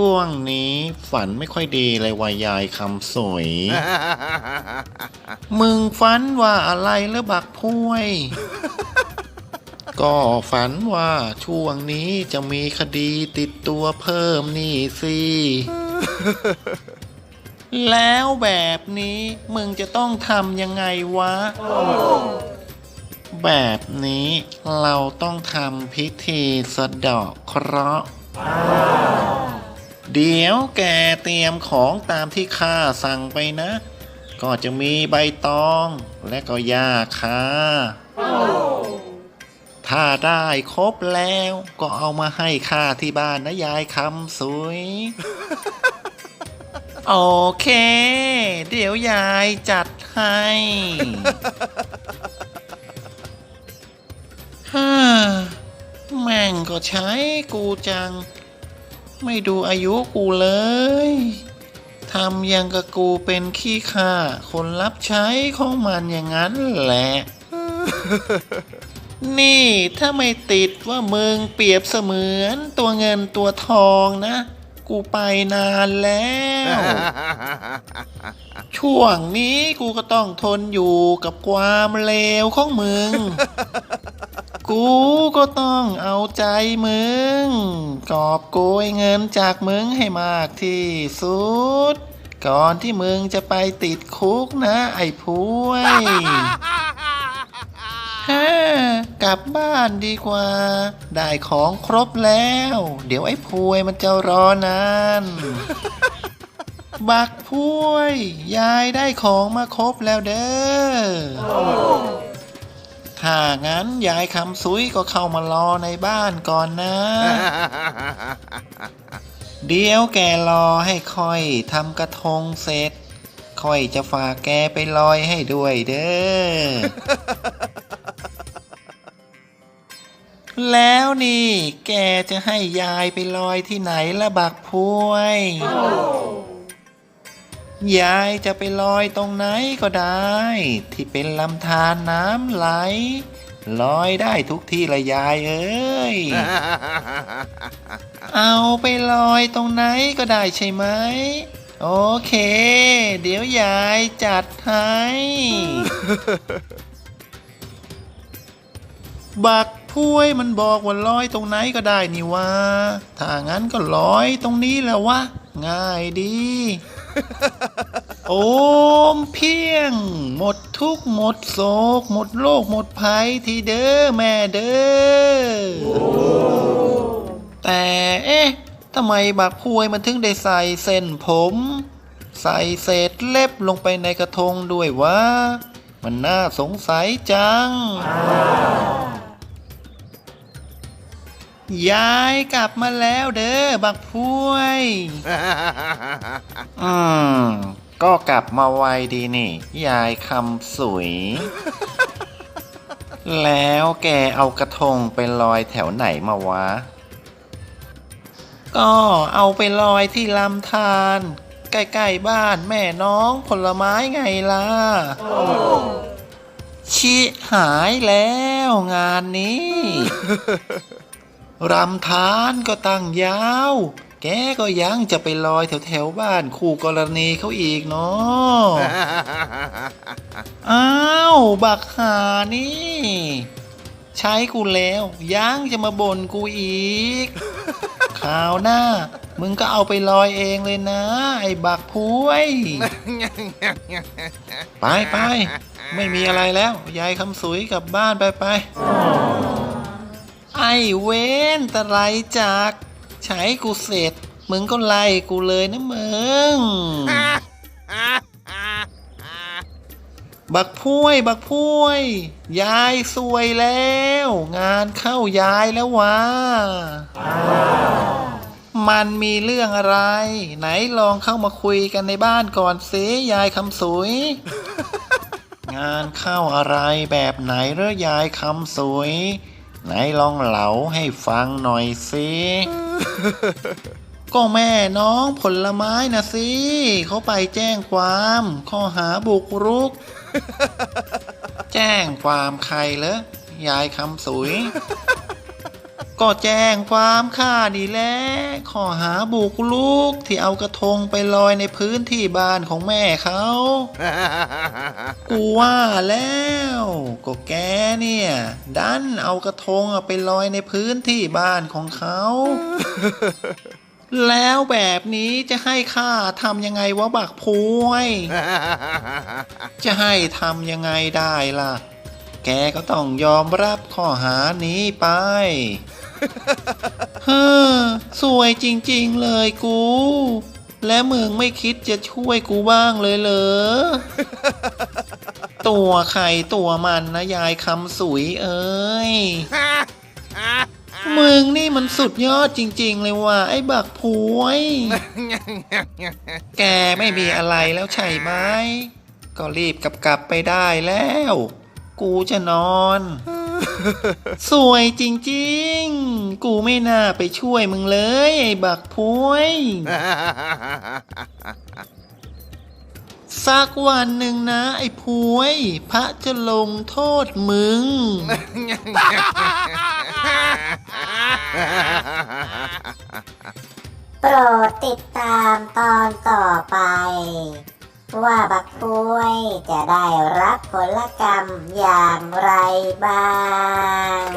ช่วงนี้ฝันไม่ค่อยดีเลยว่ายายคำสวย มึงฝันว่าอะไรหรือบักพุ้ยก็ฝันว่าช่วงนี้จะมีคดีติดตัวเพิ่มนี่สิ แล้วแบบนี้มึงจะต้องทำยังไงวะ แบบนี้เราต้องทำพิธีสะเดาะเคราะห์ เดี๋ยวแกเตรียมของตามที่ข้าสั่งไปนะ ก็จะมีใบตองและก็ยาคาถ้าได้ครบแล้วก็เอามาให้ข้าที่บ้านนะยายคำสวย โอเค เดี๋ยวยายจัดให้ฮ่าแม่งก็ใช้กูจัง ไม่ดูอายุกูเลย ทำยังกับกูเป็นขี้ข้าคนรับใช้ของมันอย่างนั้นแหละ นี่ถ้าไม่ติดว่ามึงเปรียบเสมือนตัวเงินตัวทองนะ กูไปนานแล้ว ช่วงนี้กูก็ต้องทนอยู่กับความเลวของมึง กูก็ต้องเอาใจมึง กอบโกยเงินจากมึงให้มากที่สุด ก่อนที่มึงจะไปติดคุกนะไอ้พุ้ยฮ่ากลับบ้านดีกว่า ได้ของครบแล้ว เดี๋ยวไอ้พวยมันจะรอนานบักพวย ยายได้ของมาครบแล้วเด้อ ถ้างั้นยายคำซุยก็เข้ามารอในบ้านก่อนนะ เดี๋ยวแกรอให้ค่อยทำกระทงเสร็จ ค่อยจะฝากแกไปลอยให้ด้วยเด้อ แล้วนี่ แกจะให้ยายไปลอยที่ไหนละบักพวย ยายจะไปลอยตรงไหนก็ได้ ที่เป็นลำธารน้ำไหล ลอยได้ทุกที่ละยายเอ้ย เอาไปลอยตรงไหนก็ได้ใช่ไหม โอเค เดี๋ยวยายจัดให้ บักพุ้ยมันบอกว่าลอยตรงไหนก็ได้นี่วะถ้างั้นก็ลอยตรงนี้แหละวะ ง่ายดี โอมเพียง หมดทุกหมดโศก หมดโลกหมดภัยทีเด้อแม่เด้อแต่เอ๊ะทำไมบักพวยมันถึงได้ใส่เส้นผม ใส่เศษเล็บลงไปในกระทงด้วยวะมันน่าสงสัยจัง ยายกลับมาแล้วเด้อบักพวยอืมก็กลับมาไวดีนี่ ยายคำสวย แล้วแกเอากระทงไปลอยแถวไหนมาวะ ก็เอาไปลอยที่ลำธารใกล้ๆบ้านแม่น้องผลไม้ไงล่ะชิหายแล้วงานนี้ รำทานก็ตั้งยาว แกก็ยังจะไปลอยแถวแถวๆบ้านคู่กรณีเขาอีกเนาะอ้าวบักหานี่ ใช้กูแล้วยังจะมาบ่นกูอีกข่าวหน้า มึงก็เอาไปลอยเองเลยนะ ไอ้บักพุ้ย ไปไปไม่มีอะไรแล้ว ยายคำสวยกลับบ้านไปไปไอ้ เว้นตะไรจากใช้กูเสร็จ มึงก็ไล่กูเลยนะมึง บักพุ้ยบักพุ้ยยายสวยแล้ว งานเข้ายายแล้ววะมันมีเรื่องอะไร ไหนลองเข้ามาคุยกันในบ้านก่อนสิยายคำสวย งานเข้าอะไรแบบไหนเหรอยายคำสวย ไหนลองเหลาให้ฟังหน่อยสิ ก็แม่น้องผลไม้นะสิเขาไปแจ้งความ ข้อหาบุกรุก แจ้งความใครเหรอยายคำสวย ก็แจ้งความค่าดีแหล้ข้อหาบุกลุกที่เอากระทงไปลอยในพื้นที่บ้านของแม่เขา กูว่าแล้ว ก็แกเนี่ย ดันเอากระทงอะไปลอยในพื้นที่บ้านของเขา แล้วแบบนี้จะให้ข้าทำยังไงวะบักพวย จะให้ทำยังไงได้ล่ะ แกก็ต้องยอมรับข้อหานี้ไป เฮ้อสวยจริงๆเลยกู และมึงไม่คิดจะช่วยกูบ้างเลยเหรอ ตัวใครตัวมันนะยายคำสุยเอ้ย มึงนี่มันสุดยอดจริง ๆ เลยว่ะไอ้บักพวย แกไม่มีอะไรแล้วใช่ไหม ก็รีบกลับกลับไปได้แล้ว กูจะนอน สวยจริงๆ กูไม่น่าไปช่วยมึงเลยไอ้บักพวยสักวันหนึ่งนะ ไอ้พวย พระจะลงโทษมึง โปรดติดตามตอนต่อไป ว่าบักปวยจะได้รับผลกรรมอย่างไรบ้าง